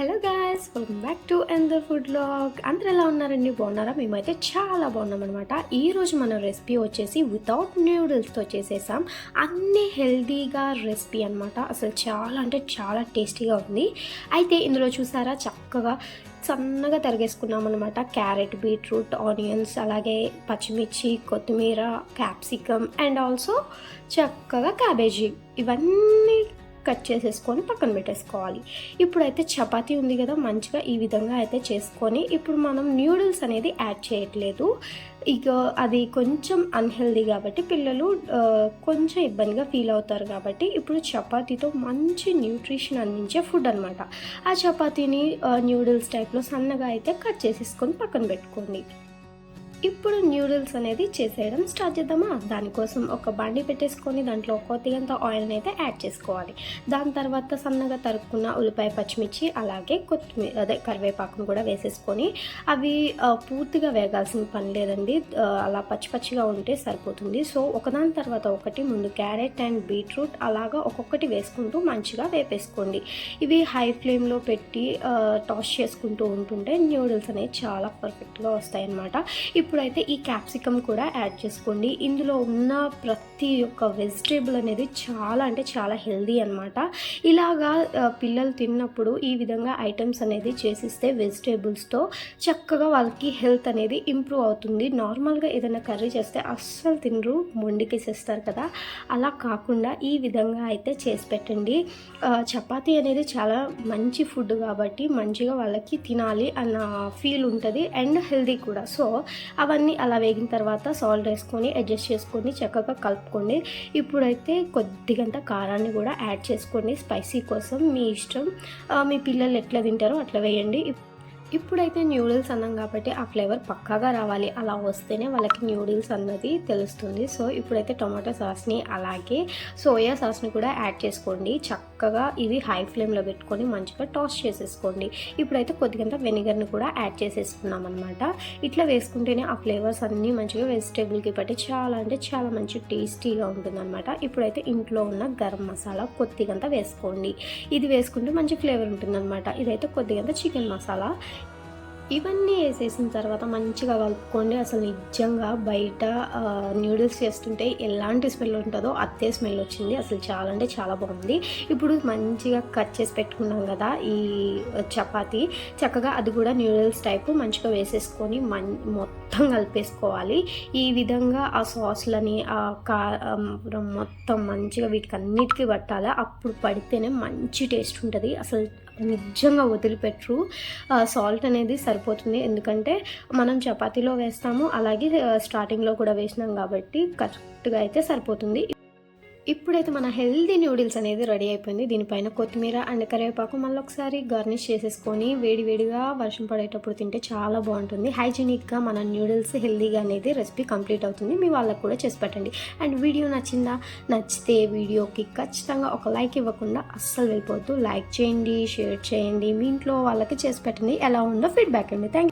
Hello guys welcome back to ఎందర్ food log అందరు ఎలా ఉన్నారండి? బాగున్నారా? మేమైతే చాలా బాగున్నాం అనమాట ఈరోజు మన రెసిపీ వచ్చేసి వితౌట్ నూడిల్స్తో చేసేసాం. అన్ని హెల్దీగా రెసిపీ అనమాట అసలు చాలా అంటే చాలా టేస్టీగా ఉంది. అయితే ఇందులో చూసారా? చక్కగా సన్నగా తరిగేసుకున్నాం అనమాట క్యారెట్ బీట్రూట్ ఆనియన్స్ అలాగే పచ్చిమిర్చి కొత్తిమీర క్యాప్సికమ్ అండ్ ఆల్సో చక్కగా క్యాబేజీ. ఇవన్నీ కట్ చేసేసుకొని పక్కన పెట్టేసుకోవాలి. ఇప్పుడైతే చపాతీ ఉంది కదా మంచిగా ఈ విధంగా అయితే చేసుకొని ఇప్పుడు మనం న్యూడిల్స్ అనేది యాడ్ చేయట్లేదు. ఇక అది కొంచెం అన్హెల్దీ కాబట్టి పిల్లలు కొంచెం ఇబ్బందిగా ఫీల్ అవుతారు కాబట్టి ఇప్పుడు చపాతీతో మంచి న్యూట్రిషన్ అందించే ఫుడ్ అనమాట ఆ చపాతీని న్యూడిల్స్ టైప్లో సన్నగా అయితే కట్ చేసేసుకొని పక్కన పెట్టుకోండి. ఇప్పుడు న్యూడిల్స్ అనేది చేసేయడం స్టార్ట్ చేద్దామా? దానికోసం ఒక బండి పెట్టేసుకొని దాంట్లో కొద్దిగంత ఆయిల్ని అయితే యాడ్ చేసుకోవాలి. దాని తర్వాత సన్నగా తరుక్కున్న ఉల్లిపాయ పచ్చిమిర్చి అలాగే కొత్తిమీర అదే కరివేపాకును కూడా వేసేసుకొని అవి పూర్తిగా వేగాల్సిన పని లేదండి. అలా పచ్చి పచ్చిగా ఉంటే సరిపోతుంది. సో ఒకదాని తర్వాత ఒకటి ముందు క్యారెట్ అండ్ బీట్రూట్ అలాగా ఒక్కొక్కటి వేసుకుంటూ మంచిగా వేపేసుకోండి. ఇవి హై ఫ్లేమ్లో పెట్టి టాస్ చేసుకుంటూ ఉంటుంటే న్యూడిల్స్ అనేవి చాలా పర్ఫెక్ట్గా వస్తాయి అన్నమాట ఇప్పుడైతే ఈ క్యాప్సికమ్ కూడా యాడ్ చేసుకోండి. ఇందులో ఉన్న ప్రతి ఒక్క వెజిటేబుల్ అనేది చాలా అంటే చాలా హెల్దీ అనమాట ఇలాగా పిల్లలు తిన్నప్పుడు ఈ విధంగా ఐటమ్స్ అనేది చేసిస్తే వెజిటేబుల్స్తో చక్కగా వాళ్ళకి హెల్త్ అనేది ఇంప్రూవ్ అవుతుంది. నార్మల్గా ఏదైనా కర్రీ చేస్తే అస్సలు తినరు మొండికేసేస్తారు కదా. అలా కాకుండా ఈ విధంగా అయితే చేసి పెట్టండి. చపాతీ అనేది చాలా మంచి ఫుడ్ కాబట్టి మంచిగా వాళ్ళకి తినాలి అన్న ఫీల్ ఉంటుంది. అండ్ హెల్దీ కూడా. సో అవన్నీ అలా వేగిన తర్వాత సాల్ట్ వేసుకొని అడ్జస్ట్ చేసుకొని చక్కగా కలుపుకోండి. ఇప్పుడైతే కొద్దిగంత కారాన్ని కూడా యాడ్ చేసుకోండి. స్పైసీ కోసం మీ ఇష్టం. మీ పిల్లలు ఎట్లా తింటారో అట్లా వేయండి. ఇప్పుడైతే న్యూడిల్స్ అన్నాం కాబట్టి ఆ ఫ్లేవర్ పక్కాగా రావాలి. అలా వస్తేనే వాళ్ళకి న్యూడిల్స్ అన్నది తెలుస్తుంది. సో ఇప్పుడైతే టొమాటో సాస్ని అలాగే సోయా సాస్ని కూడా యాడ్ చేసుకోండి. చక్క చక్కగా ఇవి హై ఫ్లేమ్లో పెట్టుకొని మంచిగా టాస్ చేసేసుకోండి. ఇప్పుడైతే కొద్దిగంత వెనిగర్ని కూడా యాడ్ చేసేసుకున్నాం అనమాట ఇట్లా వేసుకుంటేనే ఆ ఫ్లేవర్స్ అన్నీ మంచిగా వెజిటేబుల్కి పట్టి చాలా అంటే చాలా మంచి టేస్టీగా ఉంటుందన్నమాట. ఇప్పుడైతే ఇంట్లో ఉన్న గరం మసాలా కొద్దిగంత వేసుకోండి. ఇది వేసుకుంటే మంచి ఫ్లేవర్ ఉంటుందన్నమాట. ఇదైతే కొద్దిగంత చికెన్ మసాలా ఇవన్నీ వేసేసిన తర్వాత మంచిగా కలుపుకోండి అసలు నిజంగా బయట న్యూడిల్స్ చేస్తుంటే ఎలాంటి స్మెల్ ఉంటుందో అదే స్మెల్ వచ్చింది. అసలు చాలా అంటే చాలా బాగుంది. ఇప్పుడు మంచిగా కట్ చేసి పెట్టుకున్నాం కదా ఈ చపాతీ. చక్కగా అది కూడా న్యూడిల్స్ టైపు మంచిగా వేసేసుకొని మన్ మొత్తం కలిపేసుకోవాలి. ఈ విధంగా ఆ సాస్లని ఆ కారం మొత్తం మంచిగా వీటికి అన్నిటికీ పట్టాలి? అప్పుడు పడితేనే మంచి టేస్ట్ ఉంటుంది. అసలు నిజంగా వదిలిపెట్టరు సాల్ట్ అనేది సరిపోతుంది. ఎందుకంటే మనం చపాతీలో వేస్తాము అలాగే స్టార్టింగ్లో కూడా వేసినాం కాబట్టి కరెక్ట్గా అయితే సరిపోతుంది. ఇప్పుడైతే మన హెల్దీ నూడిల్స్ అనేది రెడీ అయిపోయింది. దీనిపైన కొత్తిమీర అండ్ కరివేపాకు మళ్ళీ ఒకసారి గార్నిష్ చేసేసుకొని వేడివేడిగా వర్షం పడేటప్పుడు తింటే చాలా బాగుంటుంది. హైజీనిక్గా మన నూడిల్స్ హెల్దీగా అనేది రెసిపీ కంప్లీట్ అవుతుంది. మీ వాళ్ళకు కూడా చేసి పెట్టండి. అండ్ వీడియో నచ్చిందా? నచ్చితే వీడియోకి ఖచ్చితంగా ఒక లైక్ ఇవ్వకుండా అస్సలు వెళ్ళిపోద్దు లైక్ చేయండి షేర్ చేయండి. మీ ఇంట్లో వాళ్ళకి చేసి పెట్టండి. ఎలా ఉందో ఫీడ్బ్యాక్ అండి థ్యాంక్